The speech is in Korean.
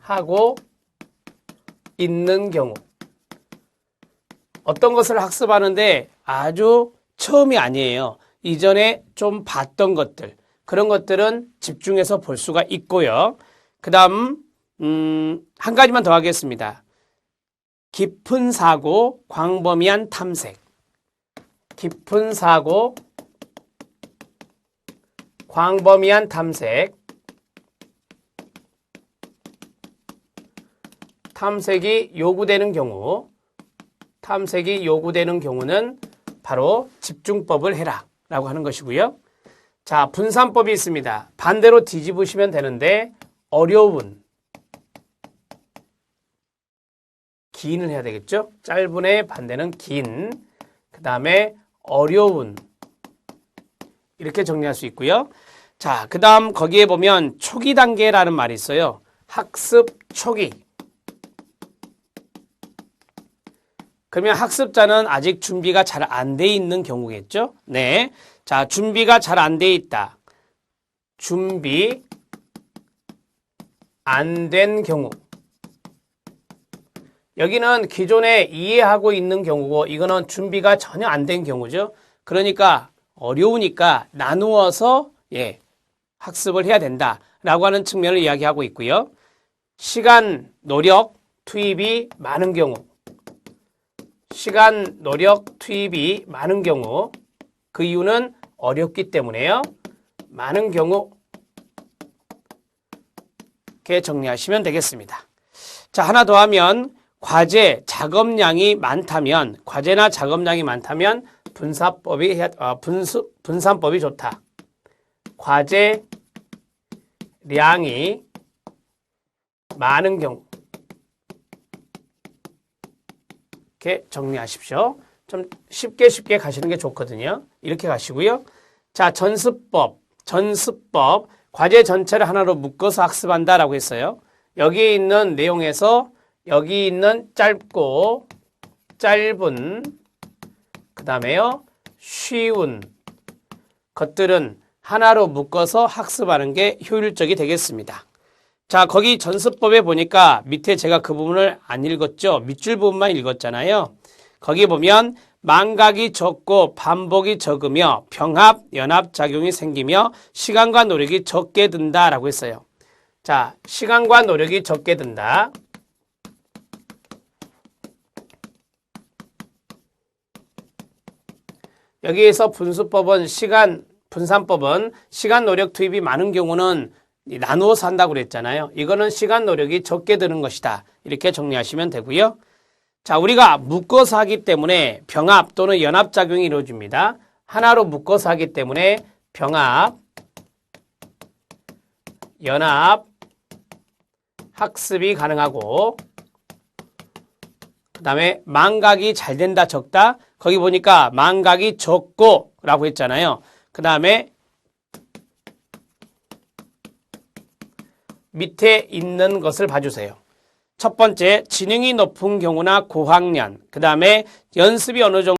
하고 있는 경우 어떤 것을 학습하는데 아주 처음이 아니에요. 이전에 좀 봤던 것들 그런 것들은 집중해서 볼 수가 있고요. 그 다음 음, 한 가지만 더 하겠습니다. 깊은 사고, 광범위한 탐색. 깊은 사고, 광범위한 탐색. 탐색이 요구되는 경우, 탐색이 요구되는 경우는 바로 집중법을 해라 라고 하는 것이고요. 자, 분산법이 있습니다. 반대로 뒤집으시면 되는데 어려운 긴을 해야 되겠죠? 짧은의 반대는 긴. 그 다음에 어려운. 이렇게 정리할 수 있고요. 자, 그 다음 거기에 보면 초기 단계라는 말이 있어요. 학습 초기. 그러면 학습자는 아직 준비가 잘 안 돼 있는 경우겠죠? 네. 자, 준비가 잘 안 돼 있다. 준비 안 된 경우. 여기는 기존에 이해하고 있는 경우고 이거는 준비가 전혀 안 된 경우죠. 그러니까 어려우니까 나누어서 예, 학습을 해야 된다라고 하는 측면을 이야기하고 있고요. 시간, 노력, 투입이 많은 경우 시간, 노력, 투입이 많은 경우 그 이유는 어렵기 때문에요. 많은 경우 이렇게 정리하시면 되겠습니다. 자, 하나 더 하면 과제, 작업량이 많다면 과제나 작업량이 많다면 분사법이 해야, 어, 분수, 분산법이 좋다. 과제 량이 많은 경우 이렇게 정리하십시오. 좀 쉽게 쉽게 가시는 게 좋거든요. 이렇게 가시고요. 자, 전습법, 전습법, 과제 전체를 하나로 묶어서 학습한다라고 했어요. 여기 있는 내용에서 여기 있는 짧고 짧은 그 다음에요 쉬운 것들은 하나로 묶어서 학습하는 게 효율적이 되겠습니다. 자 거기 전습법에 보니까 밑에 제가 그 부분을 안 읽었죠. 밑줄 부분만 읽었잖아요. 거기 보면 망각이 적고 반복이 적으며 병합, 연합 작용이 생기며 시간과 노력이 적게 든다라고 했어요. 자, 시간과 노력이 적게 든다. 여기에서 분수법은 시간, 분산법은 시간 노력 투입이 많은 경우는 나누어서 한다고 그랬잖아요. 이거는 시간 노력이 적게 드는 것이다. 이렇게 정리하시면 되고요. 자, 우리가 묶어서 하기 때문에 병합 또는 연합작용이 이루어집니다. 하나로 묶어서 하기 때문에 병합, 연합, 학습이 가능하고 그 다음에 망각이 잘 된다 적다 거기 보니까 망각이 적고 라고 했잖아요. 그 다음에 밑에 있는 것을 봐주세요. 첫 번째, 지능이 높은 경우나 고학년, 그 다음에 연습이 어느 정도